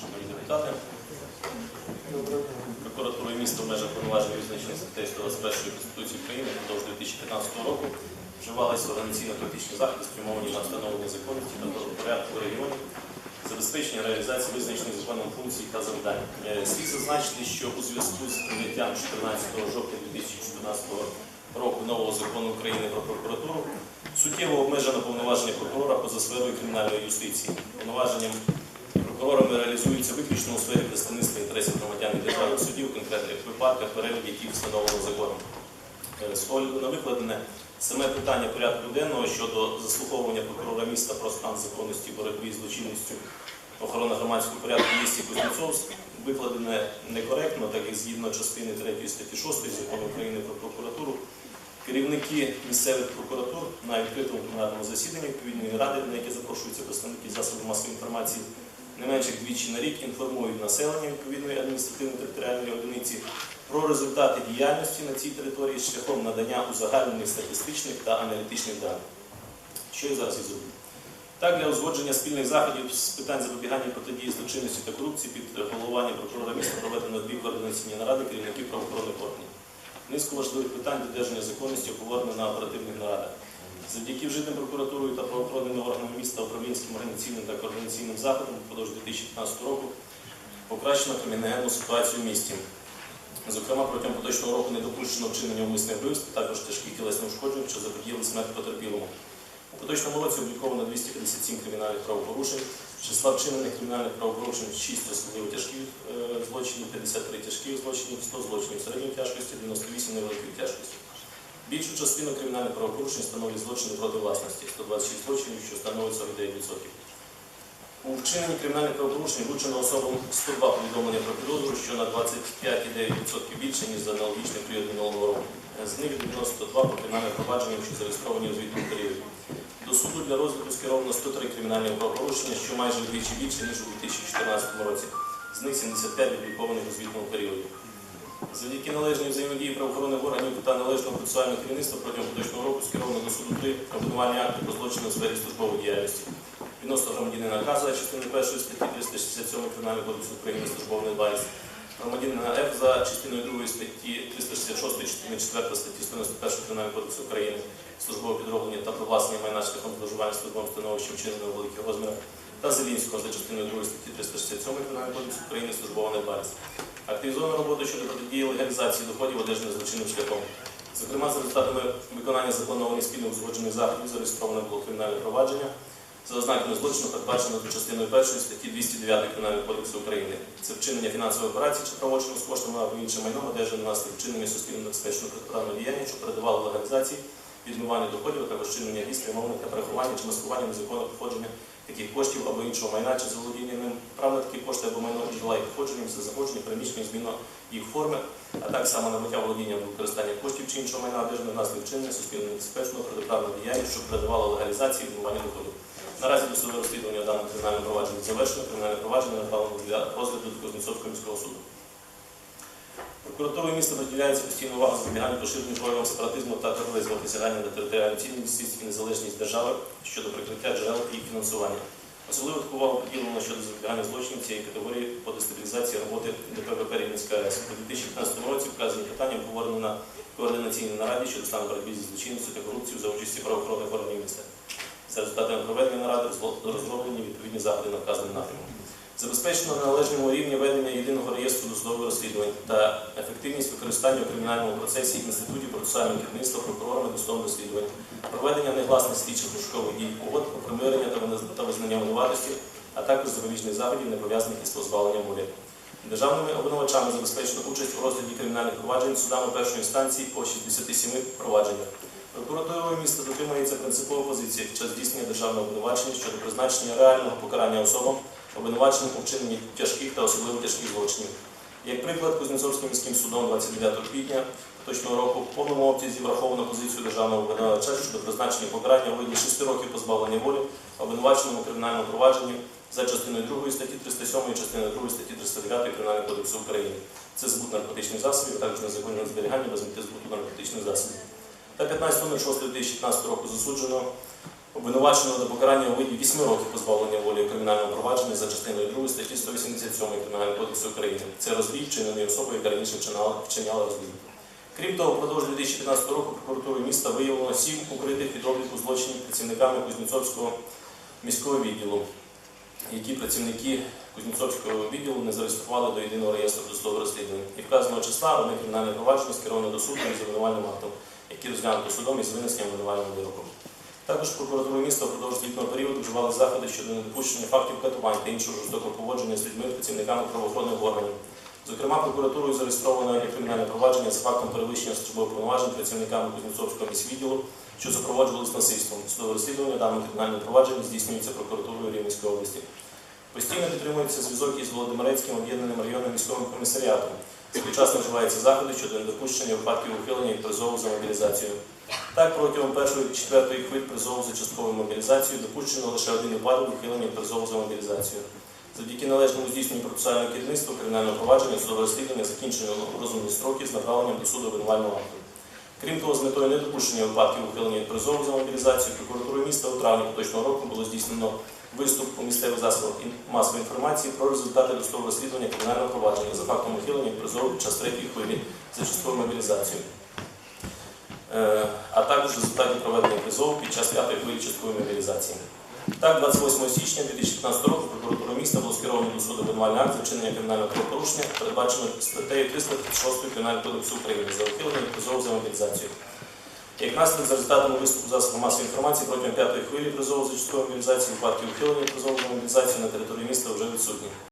Шановні депутати. Прокуратурою міста в межах повноважень визначених статтею 121 Конституції України впродовж 2015 року вживалися організаційно-практичні заходи, спрямовані на встановлення законності та порядку регіоні, забезпечення реалізації визначених законом функцій та завдань. Е, Слід зазначити, що у зв'язку з прийняттям 14 жовтня 2014 року нового закону України про прокуратуру суттєво обмежено повноваження прокурора поза сферою кримінальної юстиції. Повноваженням Прокурорами реалізуються виключно у сфері представництва інтересів громадян і держави в конкретних випадках, перелік яких встановлено законом. Е, З огляду на викладене саме питання порядку денного щодо заслуховування прокурора міста про стан законності боротьби з злочинністю охорони громадського порядку місті Кузнєцов викладене некоректно, так як згідно частини 3 статті 6 закону України про прокуратуру. Керівники місцевих прокуратур на відкритому пленарному засіданні відповідної ради, на яке запрошуються представники засобів масової інформації, не менше двічі на рік інформують населення відповідної адміністративно-територіальної одиниці про результати діяльності на цій території шляхом надання узагальнених статистичних та аналітичних даних. Що я зараз і зроблю? Так, для узгодження спільних заходів з питань запобігання протидії злочинності та корупції під головуванням прокурора міста проведено дві координаційні наради керівників правоохоронних органів. Низку важливих питань додержання законності обговорено на оперативних нарадах. Завдяки вжитим прокуратурою та правоохоронними органами міста управлінським організаційним та координаційним заходом впродовж 2015 року покращено криміногенну ситуацію в місті. Зокрема, протягом поточного року не допущено вчинення умисних вбивств, також тяжкі тілесні ушкоджень, що заподіяли смерть потерпілому. У поточному році обліковано 257 кримінальних правопорушень, числа вчинених кримінальних правопорушень 6 особливо тяжких е, злочинів, 53 тяжких злочинів, 100 злочинів середньої тяжкості, 98 невеликої тяжкості. Більшу частину кримінальних правопорушень становлять злочини проти власності 126 злочинів, що становить 49%. У вчиненні кримінальних правопорушень вручено особам 102 повідомлення про підозру, що на 25,9% більше, ніж за аналогічний період минулого року. З них 92 по кримінальним провадженням, що зареєстровані у звітному періоді. До суду для розгляду скеровано 103 кримінальні правопорушення, що майже вдвічі більше, ніж у 2014 році. З них 75 опублікованих у звітному періоді. Завдяки належній взаємодії правоохоронних органів та належного процесуального керівництва протягом поточного року скеровано до суду три обвинувальні акти про злочини у сфері службової діяльності. Відносно громадянина Каза, частини 1 статті 367 Кримінального кодексу України службовий недбалість, громадянина Ф за частиною 2 статті 366 частини 4 статті 191 Кримінального кодексу України службове підроблення та привласнення майна шляхом зловживання службовим становищем вчиненого великих розмірах та Зелінського за частиною 2 статті 367 Кримінального кодексу України службова недбалість. Активізовано роботу щодо протидії легалізації доходів, одержаних злочинним шляхом. Зокрема, за результатами виконання запланованих спільно узгоджених заходів зареєстровано було кримінальне провадження за ознаками злочину, передбачено за частиною 1 статті 209 Кримінального кодексу України. Це вчинення фінансової операції чи правочину з коштами або іншим майном, одержане внаслідок вчинення суспільно небезпечного протиправного діяння, що передавало легалізації, відмивання доходів, а також вчинення дій, спрямованих на переховання чи маскування незаконного походження таких коштів або іншого майна чи заволодіння ним прав на такі кошти або майно джерела їх походження, все заходження, переміщення, зміна їх форми, а так само набуття володіння або використання коштів чи іншого майна, одержане внаслідок вчинення суспільно небезпечного протиправного діяння, що передавало легалізації і відмивання доходів. Наразі досудове розслідування даного кримінального провадження завершено, кримінальне провадження направлено для розгляду до Кузнецовського міського суду. Прокуратурою міста приділяється постійна увага запобіганню поширенню проявам сепаратизму та тероризму, присягання на територіальну цілісність і незалежність держави щодо прикриття джерел їх фінансування. Особливо таку увагу приділено щодо запобігання злочинів цієї категорії по дестабілізації роботи ДПВП Рівненська АЕС. У 2015 році вказані питання обговорено на координаційній нараді щодо стану боротьби зі злочинністю та корупцією за участі правоохоронних органів міста. За результатами проведення наради розроблені відповідні заходи на вказаному напрямку. Забезпечено на належному рівні ведення єдиного реєстру досудових розслідувань та ефективність використання у кримінальному процесі інститутів процесуального керівництва прокурорами досудових розслідувань, проведення негласних слідчих пошукових дій угод примирення та визнання винуватості, а також запобіжних заходів, не пов'язаних із позбавленням волі. Державними обвинувачами забезпечено участь у розгляді кримінальних проваджень судами першої інстанції по 67 провадженнях. Прокуратурою міста дотримується принципова позиція під час здійснення державного обвинувачення щодо призначення реального покарання особам, обвинуваченим у вчиненні тяжких та особливо тяжких злочинів. Як приклад, Кузнецовським міським судом 29 квітня поточного року в повному обсязі враховано позицію державного обвинувача щодо призначення покарання у виді 6 років позбавлення волі обвинуваченому кримінальному провадженні за частиною 2 статті 307 і частиною 2 статті 309 Кримінального кодексу України. Це збут наркотичних засобів, а також незаконне зберігання без збуту наркотичних засобів. Та 15.06.2015 року засуджено обвинуваченого до покарання у виді 8 років позбавлення волі у кримінальному провадженні за частиною 2 статті 187 Кримінального кодексу України. Це розбій, вчинений особою, яка раніше вчиняла, розбій. Крім того, впродовж 2015 року прокуратурою міста виявлено сім укритих від обліку злочинів працівниками Кузнєцовського міського відділу, які працівники Кузнєцовського відділу не зареєстрували до єдиного реєстру досудового розслідування. І вказаного числа вони кримінальне провадження скеровано до суду із обвинувальним актом, який розглянуто судом із винесенням обвинувального вироку. Також прокуратурою міста впродовж звітного періоду вживали заходи щодо недопущення фактів катувань та іншого жорстокого поводження з людьми працівниками правоохоронних органів. Зокрема, прокуратурою зареєстровано і кримінальне провадження за фактом перевищення службових повноважень працівниками Кузнєцовського міськвідділу, що супроводжувалися насильством. Судове розслідування даного кримінального провадження здійснюється прокуратурою Рівненської області. Постійно підтримується зв'язок із Володимирецьким об'єднаним районним військовим комісаріатом. Співчасно вживаються заходи щодо недопущення випадків ухилення від призову за мобілізацію. Так, протягом першої і четвертої хвиль призову за частковою мобілізацією допущено лише один випадок ухилення призову за мобілізацію. Завдяки належному здійсненню процесуального керівництва кримінального провадження судове розслідування закінчено розумні строки з направленням до суду обвинувального акту. Крім того, з метою недопущення випадків ухилення від призову за мобілізацію, прокуратурою міста у травні поточного року було здійснено виступ у місцевих засобах масової інформації про результати досудового розслідування кримінального провадження за фактом ухилення від призову під час третьої хвилі за частковою мобілізацією. Е, а також результатів проведення призову під час п'ятої хвилі часткової мобілізації. Так, 28 січня 2015 року прокуратура міста було скеровано до суду обвинувальний акт вчинення кримінального правопорушення, передбачено статтею 336 Кримінального кодексу України за ухилення призову за мобілізацію. Як наслідок за результатами виступу засобів масової інформації протягом п'ятої хвилі призову за часткової мобілізації випадки ухилення призову за мобілізацію на території міста вже відсутні.